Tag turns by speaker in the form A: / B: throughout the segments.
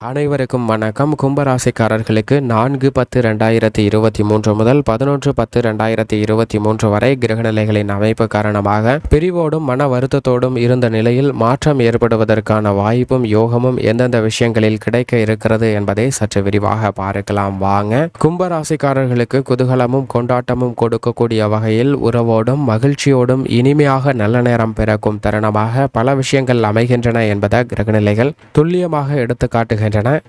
A: அனைவருக்கும் வணக்கம். கும்பராசிக்காரர்களுக்கு நான்கு பத்து ரெண்டாயிரத்தி இருபத்தி மூன்று முதல் பதினொன்று பத்து ரெண்டாயிரத்தி இருபத்தி மூன்று வரை கிரகநிலைகளின் அமைப்பு காரணமாக பிரிவோடும் மன வருத்தத்தோடும் இருந்த நிலையில் மாற்றம் ஏற்படுவதற்கான வாய்ப்பும் யோகமும் எந்தெந்த விஷயங்களில் கிடைக்க இருக்கிறது என்பதை சற்று விரிவாக பார்க்கலாம். வாங்க. கும்பராசிக்காரர்களுக்கு குதூகலமும் கொண்டாட்டமும் கொடுக்கக்கூடிய வகையில் உறவோடும் மகிழ்ச்சியோடும் இனிமையாக நல்ல நேரம் பிறக்கும் தருணமாக பல விஷயங்கள் அமைகின்றன என்பதை கிரகநிலைகள் துல்லியமாக எடுத்துக்காட்டுகிறது. ആൻഡ്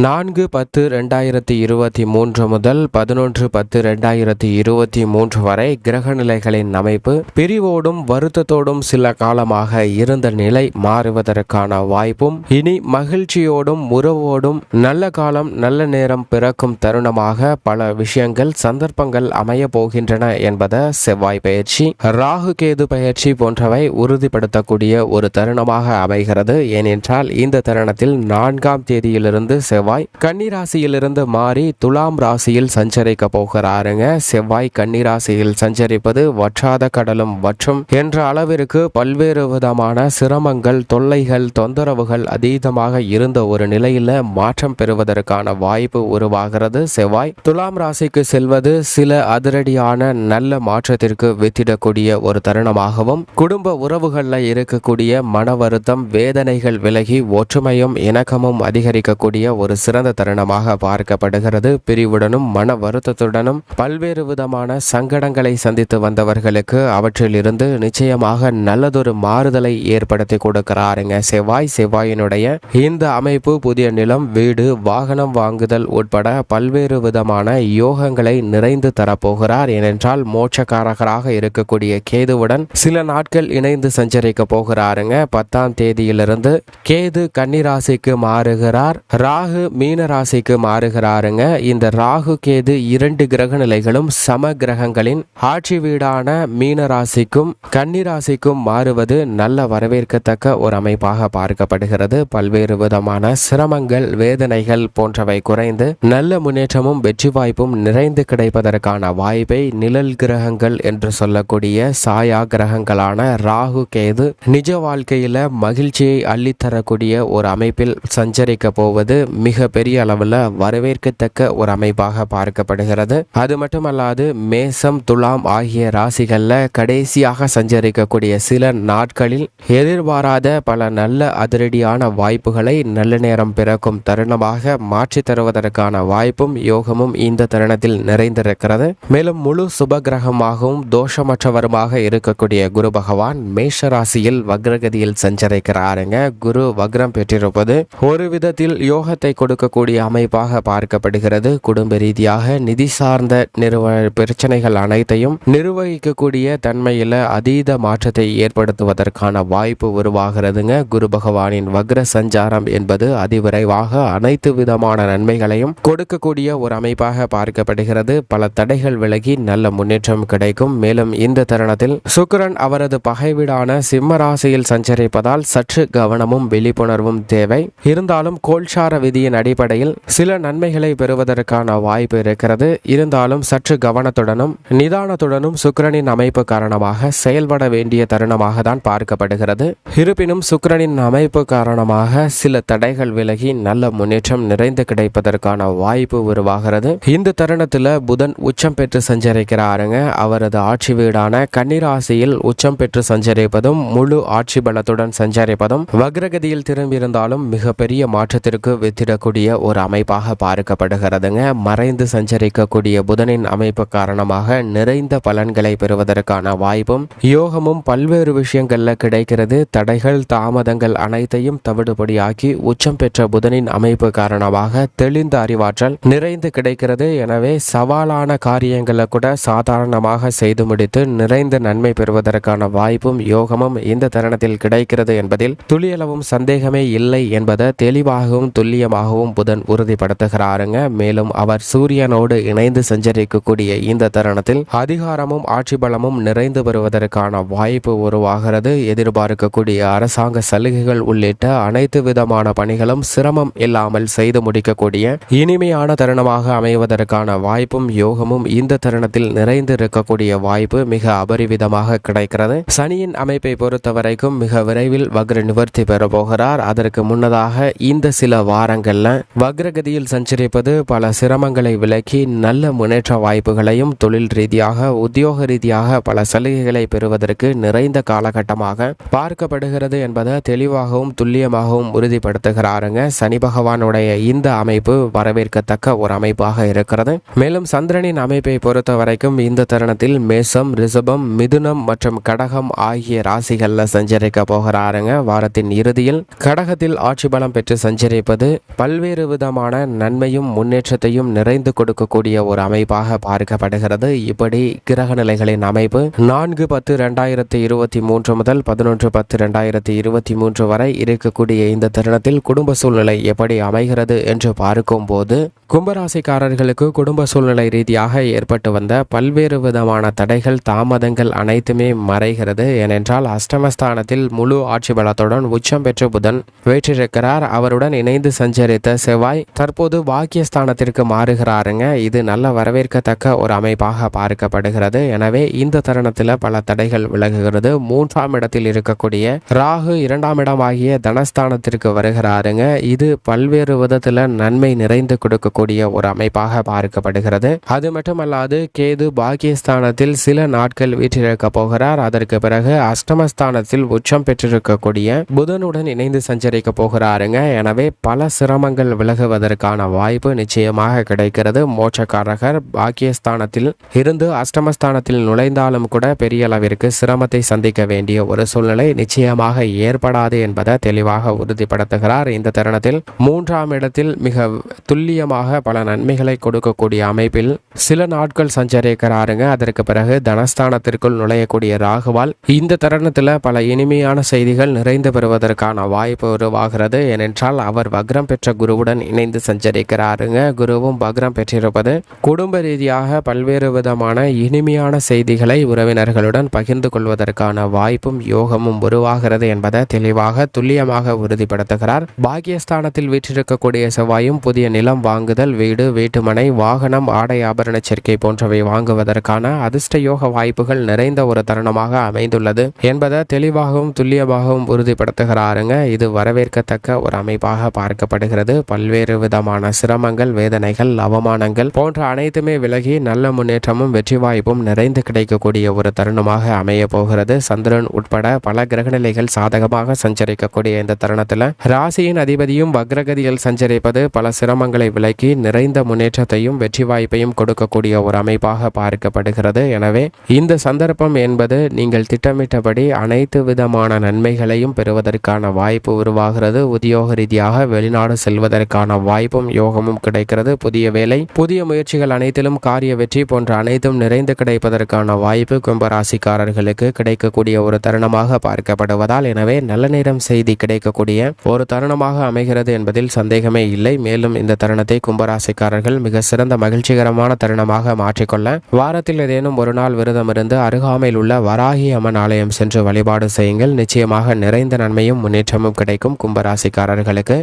A: நான்கு பத்து ரெண்டாயிரத்தி இருபத்தி மூன்று முதல் பதினொன்று பத்து ரெண்டாயிரத்தி இருபத்தி மூன்று வரை கிரகநிலைகளின் அமைப்பு பிரிவோடும் வருத்தத்தோடும் சில காலமாக இருந்த நிலை மாறுவதற்கான வாய்ப்பும் இனி மகிழ்ச்சியோடும் உறவோடும் நல்ல காலம் நல்ல நேரம் பிறக்கும் தருணமாக பல விஷயங்கள் சந்தர்ப்பங்கள் அமைய போகின்றன என்பதை செவ்வாய் பயிற்சி ராகு கேது பயிற்சி போன்றவை உறுதிப்படுத்தக்கூடிய ஒரு தருணமாக அமைகிறது. ஏனென்றால் இந்த தருணத்தில் நான்காம் தேதியிலிருந்து செவ்வாய் கன்னிராசியிலிருந்து மாறி துலாம் ராசியில் சஞ்சரிக்க போகிறாருங்க. செவ்வாய் கன்னிராசியில் சஞ்சரிப்பது வற்றாத கடலும் வற்றும் என்ற அளவிற்கு பல்வேறு விதமான சிரமங்கள் தொல்லைகள் தொந்தரவுகள் அதீதமாக இருந்த ஒரு நிலையில மாற்றம் பெறுவதற்கான வாய்ப்பு உருவாகிறது. செவ்வாய் துலாம் ராசிக்கு செல்வது சில அதிரடியான நல்ல மாற்றத்திற்கு வித்திடக்கூடிய ஒரு தருணமாகவும் குடும்ப உறவுகளில் இருக்கக்கூடிய மன வருத்தம் வேதனைகள் விலகி ஒற்றுமையும் இணக்கமும் அதிகரிக்கக்கூடிய ஒரு சிறந்த தருணமாக பார்க்கப்படுகிறது. பிரிவுடனும் மன வருத்தத்துடனும் பல்வேறு விதமான சங்கடங்களை சந்தித்து வந்தவர்களுக்கு அவற்றிலிருந்து நிச்சயமாக நல்லதொரு மாறுதலை ஏற்படுத்தி கொடுக்கிறாருங்க. செவ்வாய் செவ்வாயினுடைய இந்த அமைப்பு புதிய நிலம் வீடு வாகனம் வாங்குதல் உட்பட பல்வேறு விதமான யோகங்களை நிறைந்து தரப்போகிறார். ஏனென்றால் மோட்சக்காரகராக இருக்கக்கூடிய கேதுவுடன் சில நாட்கள் இணைந்து சஞ்சரிக்க போகிறாருங்க. பத்தாம் தேதியிலிருந்து கேது கன்னிராசிக்கு மாறுகிறார். ராகு மீன ராசிக்கு மாறுகிறாருங்க. இந்த ராகு கேது இரண்டு கிரக நிலைகளும் சம கிரகங்களின் ஆட்சி வீடான மீன ராசிக்கும் கன்னி ராசிக்கும் மாறுவது நல்ல வரவேற்கத்தக்க ஒரு அமைப்பாக பார்க்கப்படுகிறது. பல்வேறு விதமான சிரமங்கள் வேதனைகள் போன்றவை குறைந்து நல்ல முன்னேற்றமும் வெற்றி வாய்ப்பும் நிறைந்து கிடைப்பதற்கான வாய்ப்பை நிழல் கிரகங்கள் என்று சொல்லக்கூடிய சாயா கிரகங்களான ராகு கேது நிஜ வாழ்க்கையில மகிழ்ச்சியை அள்ளித்தரக்கூடிய ஒரு அமைப்பில் சஞ்சரிக்க போவது மிக பெரிய அளவில் வரவேற்கத்தக்க ஒரு அமைப்பாக பார்க்கப்படுகிறது. அது மட்டுமல்லாது மேசம் துலாம் ஆகிய ராசிகளில் கடைசியாக சஞ்சரிக்கக்கூடிய சில நாட்களில் எதிர்பாராத பல நல்ல அதிரடியான வாய்ப்புகளை நல்ல நேரம் பிறக்கும் தருணமாக மாற்றி தருவதற்கான வாய்ப்பும் யோகமும் இந்த தருணத்தில் நிறைந்திருக்கிறது. மேலும் முழு சுப கிரகமாகவும் தோஷமற்றவருமாக இருக்கக்கூடிய குரு பகவான் மேஷ ராசியில் வக்ரகதியில் சஞ்சரிக்கிறாருங்க. குரு வக்ரம் பெற்றிருப்பது ஒரு விதத்தில் யோகத்தை கொடுக்கக்கூடிய அமைப்பாக பார்க்கப்படுகிறது. குடும்ப ரீதியாக நிதி சார்ந்த நிறுவ பிரச்சனைகள் அனைத்தையும் நிர்வகிக்கக்கூடிய தன்மையில அதீத மாற்றத்தை ஏற்படுத்துவதற்கான வாய்ப்பு உருவாகிறதுங்க. குரு பகவானின் வக்ர சஞ்சாரம் என்பது அதிவிரைவாக அனைத்து விதமான நன்மைகளையும் கொடுக்கக்கூடிய ஒரு அமைப்பாக பார்க்கப்படுகிறது. பல தடைகள் விலகி நல்ல முன்னேற்றம் கிடைக்கும். மேலும் இந்த தருணத்தில் சுக்கரன் அவரது பகைவீடான சிம்ம ராசியில் சஞ்சரிப்பதால் சற்று கவனமும் விழிப்புணர்வும் தேவை. இருந்தாலும் கோல்சார விதியின் அடிப்படையில் சில நன்மைகளை பெறுவதற்கான வாய்ப்பு இருக்கிறது. இருந்தாலும் சற்று கவனத்துடனும் நிதானத்துடனும் சுக்கிரனின் அமைப்பு காரணமாக செயல்பட வேண்டிய தருணமாக தான் பார்க்கப்படுகிறது. இருப்பினும் சுக்கிரனின் அமைப்பு காரணமாக சில தடைகள் விலகி நல்ல முன்னேற்றம் நிறைந்து கிடைப்பதற்கான வாய்ப்பு உருவாகிறது. இந்த தருணத்தில் புதன் உச்சம் பெற்று சஞ்சரிக்கிறாருங்க. அவரது ஆட்சி வீடான கன்னிராசியில் உச்சம் பெற்று சஞ்சரிப்பதும் முழு ஆட்சி பலத்துடன் சஞ்சரிப்பதும் வக்ரகதியில் திரும்பியிருந்தாலும் மிகப்பெரிய மாற்றத்திற்கு செல்லக்கூடிய ஒரு அமைப்பாக பார்க்கப்படுகிறதுங்க. மறைந்து சஞ்சரிக்கக்கூடிய புதனின் அமைப்பு காரணமாக நிறைந்த பலன்களை பெறுவதற்கான வாய்ப்பும் யோகமும் பல்வேறு விஷயங்கள்ல கிடைக்கிறது. தடைகள் தாமதங்கள் அனைத்தையும் தவிடுபடியாக்கி உச்சம் பெற்ற புதனின் அமைப்பு காரணமாக தெளிந்த அறிவாற்றல் நிறைந்து கிடைக்கிறது. எனவே சவாலான காரியங்களை கூட சாதாரணமாக செய்து முடித்து நிறைந்த நன்மை பெறுவதற்கான வாய்ப்பும் யோகமும் இந்த தருணத்தில் கிடைக்கிறது என்பதில் துளியளவும் சந்தேகமே இல்லை என்பதை தெளிவாகவும் துல்லியமாகவும் புதன் உறுதிப்படுத்துகிறாருங்க. மேலும் அவர் சூரியனோடு இணைந்து சஞ்சரிக்கக்கூடிய இந்த தருணத்தில் அதிகாரமும் ஆட்சி பலமும் நிறைந்து வருவதற்கான வாய்ப்பு உருவாகிறது. எதிர்பார்க்கக்கூடிய அரசாங்க சலுகைகள் உள்ளிட்ட அனைத்து விதமான பணிகளும் சிரமம் இல்லாமல் செய்து முடிக்கக்கூடிய இனிமையான தருணமாக அமைவதற்கான வாய்ப்பும் யோகமும் இந்த தருணத்தில் நிறைந்து இருக்கக்கூடிய வாய்ப்பு மிக அபரிவிதமாக கிடைக்கிறது. சனியின் அமைப்பை பொறுத்தவரைக்கும் மிக விரைவில் வக்ர நிவர்த்தி பெற போகிறார். அதற்கு முன்னதாக இந்த சில வாரங்கள் அல்ல. வக்ரகதியில் சஞ்சரிப்பது பல சிரமங்களை விலக்கி நல்ல முன்னேற்ற வாய்ப்புகளையும் தொழில் ரீதியாக உத்தியோக ரீதியாக பல சலுகைகளை பெறுவதற்கு நிறைந்த காலகட்டமாக பார்க்கப்படுகிறது என்பதை தெளிவாகவும் துல்லியமாகவும் உறுதிப்படுத்துகிறாருங்க. சனி பகவானுடைய இந்த அமைப்பு வரவேற்கத்தக்க ஒரு அமைப்பாக இருக்கிறது. மேலும் சந்திரனின் அமைப்பை பொறுத்த வரைக்கும் இந்த தருணத்தில் மேசம் ரிஷபம் மிதுனம் மற்றும் கடகம் ஆகிய ராசிகள்ல சஞ்சரிக்க போகிறாருங்க. வாரத்தின் இறுதியில் கடகத்தில் ஆட்சி பலம் பெற்று சஞ்சரிப்பது பல்வேறு விதமான நன்மையும் முன்னேற்றத்தையும் நிறைந்து கொடுக்கக்கூடிய ஒரு அமைப்பாக பார்க்கப்படுகிறது. இப்படி கிரக நிலைகளின் அமைப்பு நான்கு பத்து ரெண்டாயிரத்தி இருபத்தி மூன்று முதல் பதினொன்று பத்து ரெண்டாயிரத்தி இருபத்தி மூன்று வரை இருக்கக்கூடிய இந்த தருணத்தில் குடும்ப சூழ்நிலை எப்படி அமைகிறது என்று பார்க்கும்போது கும்பராசிக்காரர்களுக்கு குடும்ப சூழ்நிலை ரீதியாக ஏற்பட்டு வந்த பல்வேறு விதமான தடைகள் தாமதங்கள் அனைத்துமே மறைகிறது. ஏனென்றால் அஷ்டமஸ்தானத்தில் முழு ஆட்சி பலத்துடன் உச்சம் பெற்ற புதன் வேற்றிருக்கிறார். அவருடன் இணைந்து சஞ்சரித்த செவ்வாய் தற்போது பாக்கியஸ்தானத்திற்கு மாறுகிறாருங்க. இது நல்ல வரவேற்கத்தக்க ஒரு அமைப்பாக பார்க்கப்படுகிறது. எனவே இந்த தருணத்தில் பல தடைகள் விலகுகிறது. மூன்றாம் இடத்தில் இருக்கக்கூடிய ராகு இரண்டாம் இடம் ஆகிய தனஸ்தானத்திற்கு வருகிறாருங்க. இது பல்வேறு விதத்தில் நன்மை நிறைந்து கொடுக்கக்கூடிய ஒரு அமைப்பாக பார்க்கப்படுகிறது. அது மட்டுமல்லாது கேது பாக்கியஸ்தானத்தில் சில நாட்கள் வீற்றிருக்க போகிறார். அதற்கு பிறகு அஷ்டமஸ்தானத்தில் உச்சம் பெற்றிருக்கக்கூடிய புதனுடன் இணைந்து சஞ்சரிக்க போகிறாருங்க. எனவே பல சிரமங்கள் விலகுவதற்கான வாய்ப்பு நிச்சயமாக கிடைக்கிறது. மோட்சக்காரகர் பாக்கியஸ்தானத்தில் இருந்து அஷ்டமஸ்தானத்தில் நுழைந்தாலும் கூட பெரிய அளவிற்கு சிரமத்தை சந்திக்க வேண்டிய ஒரு சூழ்நிலை நிச்சயமாக ஏற்படாது என்பதை தெளிவாக உறுதிப்படுத்துகிறார். இந்த தருணத்தில் மூன்றாம் இடத்தில் மிக துல்லியமாக பல நன்மைகளை கொடுக்கக்கூடிய அமைப்பில் சில நாட்கள் சஞ்சரிக்கிறாருங்க. அதற்கு பிறகு தனஸ்தானத்திற்குள் நுழையக்கூடிய ராகுவால் இந்த தருணத்தில் பல இனிமையான செய்திகள் நிறைந்து பெறுவதற்கான வாய்ப்பு உருவாகிறது. ஏனென்றால் அவர் வக்ரம் பெற்ற குருவுடன் இணைந்து சஞ்சரிக்கிறாருங்க. குருவும் பக்ரம் பெற்றிருப்பது குடும்ப ரீதியாக பல்வேறு விதமான இனிமையான செய்திகளை உறவினர்களுடன் பகிர்ந்து கொள்வதற்கான வாய்ப்பும் யோகமும் உருவாகிறது என்பதை தெளிவாக துல்லியமாக உறுதிப்படுத்துகிறார். பாக்கியஸ்தானத்தில் வீற்றிருக்கக்கூடிய செவ்வாயும் புதிய நிலம் வாங்குதல் வீடு வீட்டுமனை வாகனம் ஆடை ஆபரண சேர்க்கை போன்றவை வாங்குவதற்கான அதிர்ஷ்ட யோக வாய்ப்புகள் நிறைந்த ஒரு தருணமாக அமைந்துள்ளது என்பதை தெளிவாகவும் துல்லியமாகவும் உறுதிப்படுத்துகிறாருங்க. இது வரவேற்கத்தக்க ஒரு அமைப்பாக பார்க்கப்படுகிறது. பல்வேறு விதமான சிரமங்கள் வேதனைகள் அவமானங்கள் போன்ற அனைத்துமே விலகி நல்ல முன்னேற்றமும் வெற்றி வாய்ப்பும் நிறைந்து கிடைக்கக்கூடிய ஒரு தருணமாக அமைய போகிறது. சந்திரன் உட்பட பல கிரகநிலைகள் சாதகமாக சஞ்சரிக்கக்கூடிய இந்த தருணத்தில் ராசியின் அதிபதியும் வக்ரகதியில் சஞ்சரிப்பது பல சிரமங்களை விலக்கி நிறைந்த முன்னேற்றத்தையும் வெற்றி வாய்ப்பையும் கொடுக்கக்கூடிய ஒரு அமைப்பாக பார்க்கப்படுகிறது. எனவே இந்த சந்தர்ப்பம் என்பது நீங்கள் திட்டமிட்டபடி அனைத்து விதமான நன்மைகளையும் பெறுவதற்கான வாய்ப்பு உருவாகிறது. உத்தியோக ரீதியாக வெளிநாடு செல்வதற்கான வாய்ப்பும் யோகமும் கிடைக்கிறது. புதிய வேலை புதிய முயற்சிகள் அனைத்திலும் காரிய வெற்றி போன்ற அனைத்தும் நிறைந்து கிடைப்பதற்கான வாய்ப்பு கும்பராசிக்காரர்களுக்கு கிடைக்கக்கூடிய ஒரு தருணமாக பார்க்கப்படுவதால் எனவே நல்ல நேரம் செய்தி கிடைக்கக்கூடிய ஒரு தருணமாக அமைகிறது என்பதில் சந்தேகமே இல்லை. மேலும் இந்த தருணத்தை கும்பராசிக்காரர்கள் மிக சிறந்த மகிழ்ச்சிகரமான தருணமாக மாற்றிக்கொள்ள வாரத்தில் ஏதேனும் ஒரு நாள் விரதம் இருந்து அருகாமையில் உள்ள வராகி அம்மன் ஆலயம் சென்று வழிபாடு செய்யுங்கள். நிச்சயமாக நிறைந்த நன்மையும் முன்னேற்றமும் கிடைக்கும் கும்பராசிக்காரர்களுக்கு.